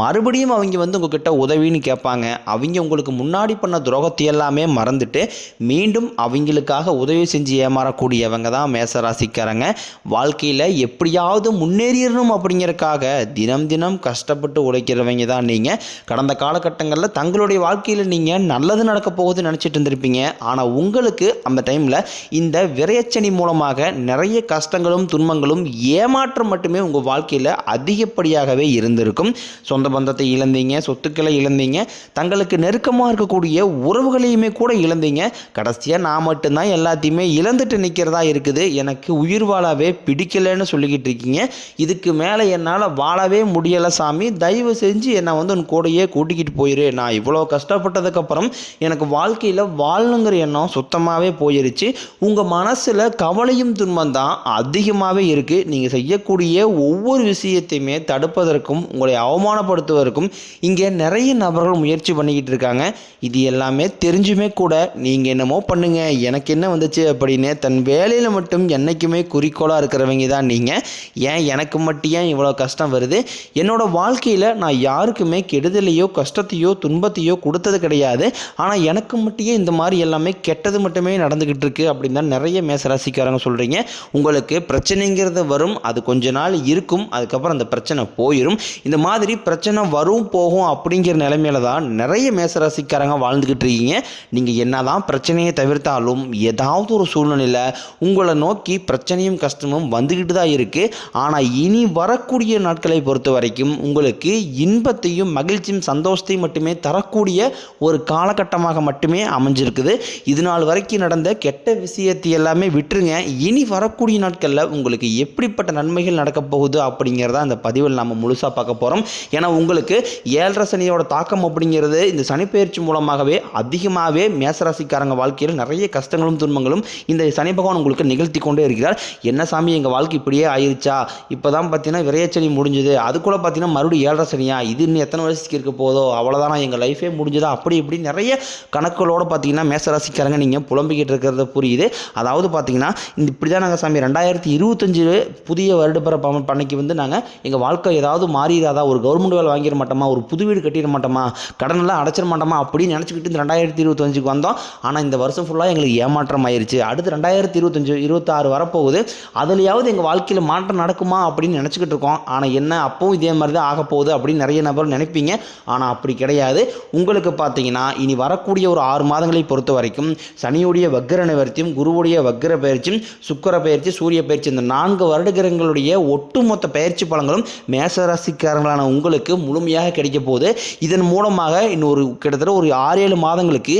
மறுபடியும் அவங்க வந்து உங்ககிட்ட உதவின்னு கேட்பாங்க. அவங்க உங்களுக்கு முன்னாடி பண்ண துரோகத்தை எல்லாமே மறந்துட்டு மீண்டும் அவங்களுக்காக உதவி செஞ்சு ஏமாறக்கூடியவங்க தான் மேசராசிக்காரங்க. வாழ்க்கையில் எப்படியாவது முன்னேறிடணும் அப்படிங்கிறக்காக தினம் தினம் கஷ்டப்பட்டு உழைக்கிறவங்க தான் நீங்கள் கடந்த காலகட்டங்களில் தங்களுடைய வாழ்க்கையில் நீங்கள் நல்லது நடக்க போகுதுன்னு நினச்சிட்டு இருந்திருப்பீங்க. ஆனால் உங்களுக்கு அந்த டைமில் இந்த விரையச்சனி மூலமாக நிறைய கஷ்டங்களும் துன்பங்களும் ஏமாற்றம் மட்டுமே உங்கள் வாழ்க்கையில் அதிகப்படியாகவே இருந்திருக்கும். சொந்த பந்தத்தை இழந்தீங்க சொத்துக்களை இழந்தீங்க தங்களுக்கு நெருக்கமாக இருக்கக்கூடிய உறவுகளையுமே கூட இழந்தீங்க. கடைசியாக நான் மட்டும்தான் எல்லாத்தையுமே இழந்துட்டு நிற்கிறதா இருக்குது. எனக்கு உயிர் வாழவே பிடிக்கலைன்னு சொல்லிக்கிட்டு இருக்கீங்க. இதுக்கு மேலே என்னால் வாழவே முடியலை சாமி. தயவு செஞ்சு என்னை வந்து உன் கூடையே கூட்டிக்கிட்டு போயிரு. நான் இவ்வளோ கஷ்டப்பட்டதுக்கப்புறம் எனக்கு வாழ்க்கையில் வாழணுங்கிற எண்ணம் சுத்தமாகவே போயிருச்சு. உங்கள் மனசில் கவலையும் துன்பம் தான் அதிகமாகவே இருக்குது நீங்கள் செய்யக்கூடிய ஒவ்வொரு விஷயத்தையுமே தடுப்பதற்கும் உங்களை அவமானப்படுத்துவதற்கும் இங்கே நிறைய நபர்கள் முயற்சி பண்ணிக்கிட்டு இருக்காங்க. இது எல்லாமே தெரிஞ்சுமே கூட நீங்கள் என்னமோ பண்ணுங்க. எனக்கு என்ன வந்துச்சு அப்படின்னு தன் வேலையில் மட்டும் என்றைக்குமே குறிக்கோளாக இருக்கிறவங்க தான் நீங்கள் ஏன் எனக்கு மட்டும் ஏன் இவ்வளோ கஷ்டம் வருது? என்னோட வாழ்க்கையில் நான் யாருக்குமே கெடுதலையோ கஷ்டத்தையோ துன்பத்தையோ கொடுத்தது கிடையாது. ஆனால் எனக்கு மட்டும் இந்த மாதிரி எல்லாமே கெட்டது மட்டுமே நடந்துக்கிட்டு இருக்குது அப்படின்னு தான் நிறைய மேசராசிக்காரங்க சொல்கிறீங்க உங்களுக்கு பிரச்சனைங்கிறது வரும். அது கொஞ்ச நாள் இருக்கும். அதுக்கப்புறம் அந்த பிரச்சனை போயிடும் இந்த மாதிரி பிரச்சனை வரும் போகும் அப்படிங்கிற நிலைமையில தான் நிறைய மேசராசிக்காரங்க வாழ்ந்துக்கிட்டு இருக்கீங்க. நீங்கள் என்ன தான் பிரச்சனையை தவிர்த்தாலும் ஏதாவது ஒரு சூழ்நிலையில் உங்களை நோக்கி பிரச்சனையும் கஷ்டமும் வந்துக்கிட்டு தான் இருக்குது ஆனால் இனி வரக்கூடிய நாட்களை பொறுத்த வரைக்கும் உங்களுக்கு இன்பத்தையும் மகிழ்ச்சியும் சந்தோஷத்தையும் மட்டுமே தரக்கூடிய ஒரு காலகட்டமாக மட்டுமே அமைஞ்சிருக்குது. இது நாள் வரைக்கும் நடந்த கெட்ட விஷயத்தை எல்லாமே விட்டுருங்க. இனி வரக்கூடிய நாட்களில் உங்களுக்கு எப்படிப்பட்ட நன்மைகள் நடக்கப் போகுது அப்படிங்கிறத அந்த பதிவில் நம்ம முழுசாக பார்க்க போகிறோம் ஏன்னா உங்களுக்கு ஏழரை சனியோட தாக்கம் அப்படிங்கிறது இந்த சனிப்பெயர்ச்சி மூலமாகவே அதிகமாகவே மேசராசிக்காரங்க வாழ்க்கையில் நிறைய கஷ்டங்களும் துன்பங்களும் இந்த சனி பகவான் உங்களுக்கு நிகழ்த்தி கொண்டே இருக்கிறார். என்ன சாமி எங்கள் வாழ்க்கை இப்படியே ஆயிருச்சா? இப்போ தான் பார்த்தீங்கன்னா விரையச்சனி முடிஞ்சுது. அதுக்குள்ளே பார்த்தீங்கன்னா மறுபடியும் ஏழரை சனியா? இது இன்னும் எத்தனை வருஷத்துக்கு இருக்க போதோ? அவ்வளோதானா எங்கள் லைஃபே முடிஞ்சுதா? அப்படி இப்படி நிறைய கணக்குகளோடு பார்த்தீங்கன்னா மேசராசிக்காரங்க நீங்கள் புலம்பிக்கிட்டு இருக்கிறத புரியுது. அதாவது பார்த்தீங்கன்னா இந்த இப்படி தான் நாங்கள் சாமி ரெண்டாயிரத்தி இருபத்தஞ்சு புதிய வருடப்பிற பண்ணைக்கு வந்து நாங்கள் எங்கள் வாழ்க்கை ஏதாவது மாறிடாதா ஒரு கவர்மெண்ட் வேலை வாங்கிட மாட்டோமா? ஒரு புது வீடு கட்டிட மாட்டோமா? கடனெல்லாம் அடைச்சிட மாட்டோமா? அப்படின்னு நினச்சிக்கிட்டு இந்த ரெண்டாயிரத்தி இருபத்தஞ்சுக்கு வந்தோம். ஆனால் இந்த வருஷம் ஃபுல்லாக எங்களுக்கு ஏமாற்றம் ஆயிருச்சு அடுத்து ரெண்டாயிரத்தி இருபத்தஞ்சு இருபத்தாறு வரப்போகுது. அதுலையாவது எங்கள் வாழ்க்கையில் மாற்றம் நடக்குமா அப்படின்னு நினச்சிக்கிட்டு இருக்கோம். ஆனால் என்ன அப்பவும் இதே மாதிரி தான் ஆக போகுது அப்படின்னு நிறைய நபர் நினைப்பீங்க. ஆனால் அப்படி கிடையாது. உங்களுக்கு பார்த்தீங்கன்னா இனி வரக்கூடிய ஒரு ஆறு மாதங்களை பொறுத்த வரைக்கும் சனியுடைய வக்கர நிவர்த்தியும் குருவுடைய வக்கர பயிற்சியும் சுக்கர பயிற்சி சூரிய பயிற்சி இந்த நான்கு வருடகிரங்களுடைய ஒட்டுமொத்த பயிற்சி பலங்களும் மேசராசிக்காரங்களான உங்களுக்கு முழுமையாக கிடைக்க போகுது. இதன் மூலமாக இன்னொரு கிட்டத்தட்ட ஒரு ஆறு ஏழு மாதங்களுக்கு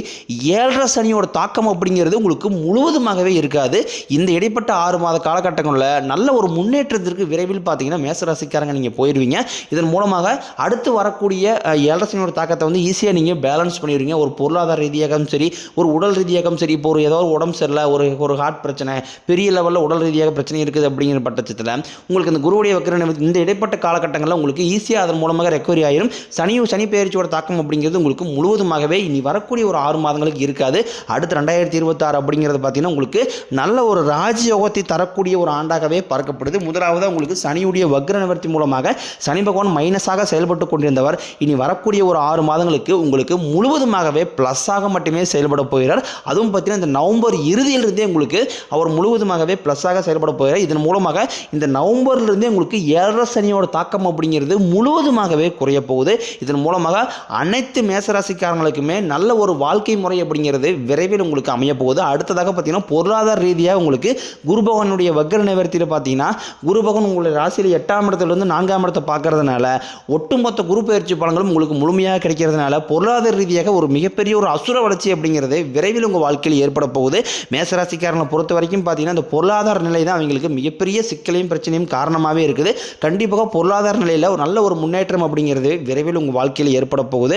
ஏழரை சனியோட தாக்கம் அப்படிங்கிறது உங்களுக்கு முழுவதுமாகவே இருக்காது. இந்த இடைப்பட்ட ஆறு மாத காலகட்டங்களில் நல்ல ஒரு முன்னேற்றத்திற்கு விரைவில் பார்த்தீங்கன்னா மேசராசிக்காரங்க நீங்கள் போயிடுவீங்க இதன் மூலமாக அடுத்து வரக்கூடிய ஏழரை சனியோட தாக்கத்தை வந்து ஈஸியாக நீங்கள் பேலன்ஸ் பண்ணிடுவீங்க. ஒரு பொருளாதார ரீதியாகவும் சரி ஒரு உடல் ரீதியாகவும் சரி இப்போ ஒரு ஏதோ ஒரு உடம்பு சரியில்லை ஒரு ஒரு ஹார்ட் பிரச்சனை பெரிய லெவலில் உடல் ரீதியாக பிரச்சனை இருக்குது அப்படிங்கிற பட்சத்தில் உங்களுக்கு இந்த குருவுடைய வக்கிர இந்த இடைப்பட்ட காலகட்டங்களில் உங்களுக்கு ஈஸியாக அதன் மூலமாக ரெக்கவரி ஆயிரும். சனியும் சனி பயிற்சியோட தாக்கம் அப்படிங்கிறது உங்களுக்கு முழுவதுமாகவே இனி வரக்கூடிய ஒரு ஆறு மாதங்களுக்கு இருக்காது. அடுத்து ரெண்டாயிரத்தி இருபத்தாறு அப்படிங்கிறது பார்த்தீங்கன்னா உங்களுக்கு நல்ல ஒரு ராஜயோகத்தை தரக்கூடிய ஒரு ஆண்டாகவே பார்க்கப்படுது. முதலாவது உங்களுக்கு சனியுடைய வக்ர நிவர்த்தி மூலமாக சனி பகவான் மைனஸாக செயல்பட்டு கொண்டிருந்தவர். இனி வரக்கூடிய ஒரு ஆறு மாதங்களுக்கு உங்களுக்கு முழுவதுமாகவே ப்ளஸ்ஸாக மட்டுமே செயல்பட போகிறார். அதுவும் பார்த்தீங்கன்னா இந்த நவம்பர் இறுதியிலிருந்தே உங்களுக்கு அவர் முழுவதுமாகவே ப்ளஸ்ஸாக செயல்பட போகிறார். இதன் மூலமாக இந்த நவம்பர்லேருந்தே உங்களுக்கு ஏழரை சனியோட தாக்கம் அப்படிங்கிறது முழுவதும் முழுவதுமாகவே குறைய போகுது. இதன் மூலமாக அனைத்து மேசராசிக்காரங்களுக்குமே நல்ல ஒரு வாழ்க்கை முறை அப்படிங்கிறது விரைவில் உங்களுக்கு அமைய போகுது. அடுத்ததாக பார்த்தீங்கன்னா பொருளாதார ரீதியாக உங்களுக்கு குருபகனுடைய வக்கர நிவர்த்தியில் பார்த்தீங்கன்னா குருபகவன் உங்களுடைய ராசியில் எட்டாம் இடத்துலேருந்து நான்காம் இடத்தை பார்க்கறதுனால ஒட்டுமொத்த குரு பயிற்சி பலன்களும் உங்களுக்கு முழுமையாக கிடைக்கிறதுனால பொருளாதார ரீதியாக ஒரு மிகப்பெரிய ஒரு அசுர வளர்ச்சி அப்படிங்கிறது விரைவில் உங்கள் வாழ்க்கையில் ஏற்பட போகுது. மேசராசிக்காரனை பொறுத்த வரைக்கும் பார்த்தீங்கன்னா இந்த பொருளாதார நிலை தான் அவங்களுக்கு மிகப்பெரிய சிக்கலையும் பிரச்சனையும் காரணமாகவே இருக்குது. கண்டிப்பாக பொருளாதார நிலையில் ஒரு நல்ல ஒரு முன்னேற்றம் அப்படிங்கிறது விரைவில் உங்கள் வாழ்க்கையில் ஏற்பட போகுது.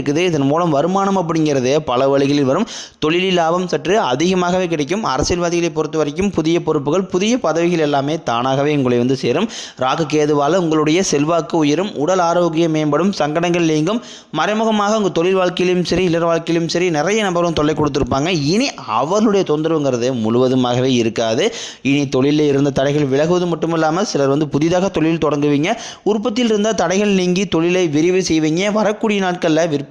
இருக்குது. இதன் மூலம் வருமானம் அப்படிங்கிறது பல வழிகளில் வரும். தொழிலில் லாபம் சற்று அதிகமாகவே கிடைக்கும். அரசியல்வாதிகளை பொறுத்த வரைக்கும் புதிய பொறுப்புகள் புதிய பதவிகள் எல்லாமே தானாகவே உங்களை வந்து சேரும். ராகு கேதுவால் உங்களுடைய செல்வாக்கு உயரும். உடல் ஆரோக்கியம் மேம்படும். சங்கடங்கள் நீங்கும். மறைமுகமாக உங்கள் தொழில் வாழ்க்கையிலும் சரி இல்லற வாழ்க்கையிலும் சரி நிறைய நபரும் தொல்லை கொடுத்துருப்பாங்க. இனி அவர்களுடைய தொந்தரவுங்கிறது முழுவதுமாகவே இருக்காது. இனி தொழிலில் இருந்த தடைகள் விலகுவது மட்டும் இல்லாமல் சிலர் வந்து புதிதாக தொழில் தொடங்குவீங்க. உற்பத்தியில் இருந்த தடைகள் நீங்கி தொழிலை விரிவு செய்வீங்க. வரக்கூடிய நாட்களில் விற்பனை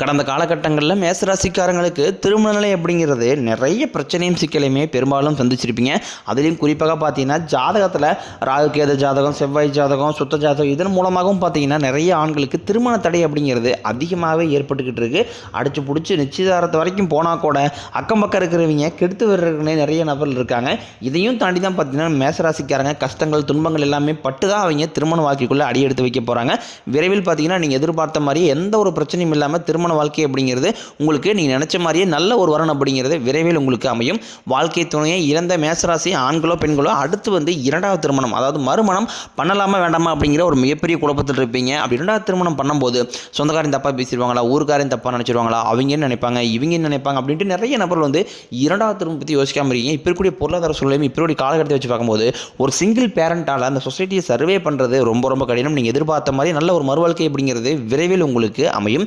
கடந்த காலகட்டங்களில் மேசராசிக்காரங்களுக்கு திருமண நிலை அப்படிங்கிறது நிறைய பிரச்சனையும் சிக்கலையுமே பெரும்பாலும் சந்திச்சிருப்பீங்க. அதுலேயும் குறிப்பாக பார்த்தீங்கன்னா ஜாதகத்தில் ராகு கேத ஜாதகம் செவ்வாய் ஜாதகம் சுத்த ஜாதகம் இதன் மூலமாகவும் பார்த்தீங்கன்னா நிறைய ஆண்களுக்கு திருமண தடை அப்படிங்கிறது அதிகமாகவே ஏற்பட்டுக்கிட்டு இருக்கு. அடிச்சு பிடிச்சி நிச்சயதாரத்து வரைக்கும் போனால் கூட அக்கம் பக்கம் இருக்கிறவங்க கெடுத்து வர்றவங்களே நிறைய நபர்கள் இருக்காங்க. இதையும் தாண்டி தான் பார்த்தீங்கன்னா மேசராசிக்காரங்க கஷ்டங்கள் துன்பங்கள் எல்லாமே பட்டு தான் அவங்க திருமண வாழ்க்கைக்குள்ளே அடி எடுத்து வைக்க போகிறாங்க விரைவில் பார்த்தீங்கன்னா நீங்கள் எதிர்பார்த்த மாதிரி எந்த ஒரு பிரச்சனையும் இல்லாமல் திருமண வாழ்க்கை அப்படிங்கிறது உங்களுக்கு நீங்கள் நினச்ச மாதிரியே நல்ல ஒரு வரன் அப்படிங்கிறது விரைவில் உங்களுக்கு அமையும். வாழ்க்கை துணையை இழந்த மேசராசி ஆண்களோ பெண்களோ அடுத்து வந்து இரண்டாவது திருமணம் அதாவது மறுமணம் பண்ணலாமா வேண்டாமா அப்படிங்கிற ஒரு மிகப்பெரிய குழப்பத்தில் இருப்பீங்க. அப்படி இரண்டாவது திருமணம் பண்ணும்போது சொந்தக்காரன் தப்பாக பேசிடுவாங்களா ஊருக்காரன் தப்பாக நினச்சிடுவாங்களா அவங்க என்ன நினைப்பாங்க இவங்க என்ன நினைப்பாங்க அப்படின்ட்டு நிறைய நபர்கள் வந்து இரண்டாவது திருமணம் பற்றி யோசிக்காம இருக்கீங்க. இப்போ இருக்கக்கூடிய பொருளாதார சூழலையும் இப்போ இருக்கக்கூடிய காலகட்டத்தை வச்சு பார்க்கும்போது ஒரு சிங்கிள் பேரண்டால் அந்த சொசைட்டியை சர்வே பண்ணுறது ரொம்ப ரொம்ப கடினம். நீங்கள் எதிர்பார்த்த மாதிரி நல்ல ஒரு மறுவாழ்க்கை அப்படிங்கிறது விரைவில் உங்களுக்கு அமையும்.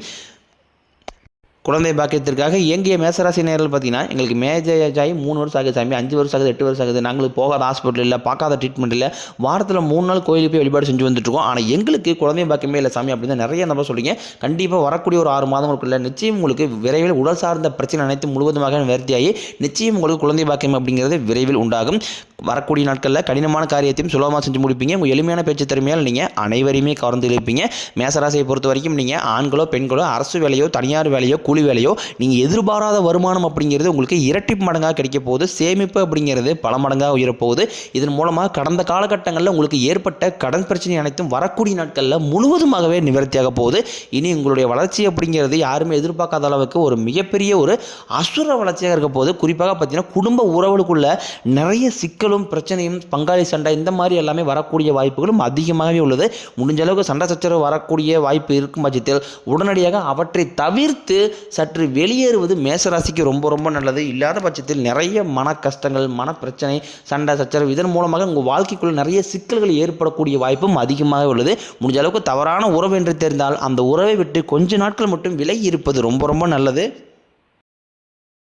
குழந்தை பாக்கியத்திற்காக இயங்கிய மேசராசி நேரில் பார்த்தீங்கன்னா எங்களுக்கு மேஜேஜ் ஆகி மூணு வருஷம் ஆகுது சாமி அஞ்சு வருஷம் ஆகுது எட்டு வருஷம் ஆகுது. நாங்களுக்கு போகாத ஹாஸ்பிட்டல் இல்லை பார்க்காத ட்ரீட்மெண்ட் இல்லை. வாரத்தில் மூணு நாள் கோயிலுக்கு போய் வழிபாடு செஞ்சு வந்துட்டுருக்கோம் ஆனால் எங்களுக்கு குழந்தை பாக்கியமே இல்லை சாமி அப்படின்னு நிறைய நபர் சொல்றீங்க. கண்டிப்பாக வரக்கூடிய ஒரு ஆறு மாதங்களுக்குள்ள நிச்சயம் உங்களுக்கு விரைவில் உடல் சார்ந்த பிரச்சனை அனைத்து முழுவதுமாக நிவர்த்தியாகி நிச்சயம் உங்களுக்கு குழந்தை பாக்கியம் அப்படிங்கிறது விரைவில் உண்டாகும். வரக்கூடிய நாட்களில் கடினமான காரியத்தையும் சுலபமாக செஞ்சு முடிப்பீங்க. உங்கள் எளிமையான பேச்சு திறமையால் நீங்கள் அனைவரையுமே கவர்ந்து இழுப்பீங்க. மேசராசியை பொறுத்த வரைக்கும் நீங்கள் ஆண்களோ பெண்களோ அரசு வேலையோ தனியார் வேலையோ கூலி வேலையோ நீங்கள் எதிர்பாராத வருமானம் அப்படிங்கிறது உங்களுக்கு இரட்டி மடங்காக கிடைக்க போகுது சேமிப்பு அப்படிங்கிறது பல மடங்காக உயரப்போகுது. இதன் மூலமாக கடந்த காலகட்டங்களில் உங்களுக்கு ஏற்பட்ட கடன் பிரச்சனை அனைத்தும் வரக்கூடிய நாட்களில் முழுவதுமாகவே நிவர்த்தியாக போகுது. இனி உங்களுடைய வளர்ச்சி அப்படிங்கிறது யாருமே எதிர்பார்க்காத அளவுக்கு ஒரு மிகப்பெரிய ஒரு அசுர வளர்ச்சியாக இருக்க போகுது. குறிப்பாக பார்த்தீங்கன்னா குடும்ப உறவுகளுக்குள்ள நிறைய சிக்கலும் பிரச்சனையும் பங்காளி சண்டை இந்த மாதிரி எல்லாமே வரக்கூடிய வாய்ப்புகளும் அதிகமாகவே உள்ளது. முடிஞ்ச அளவுக்கு சண்டை சச்சரவு வரக்கூடிய வாய்ப்பு இருக்கும் பட்சத்தில் உடனடியாக அவற்றை தவிர்த்து சற்று வெளியேறுவது மேசராசிக்கு ரொம்ப ரொம்ப நல்லது. இல்லாத பட்சத்தில் நிறைய மன கஷ்டங்கள் மனப்பிரச்சனை சண்டை சச்சரவு இதன் மூலமாக உங்கள் வாழ்க்கைக்குள்ள நிறைய சிக்கல்கள் ஏற்படக்கூடிய வாய்ப்பும் அதிகமாக உள்ளது. முடிஞ்ச அளவுக்கு தவறான உறவு என்று தெரிந்தால் அந்த உறவை விட்டு கொஞ்ச நாட்கள் மட்டும் விலகி இருப்பது ரொம்ப ரொம்ப நல்லது.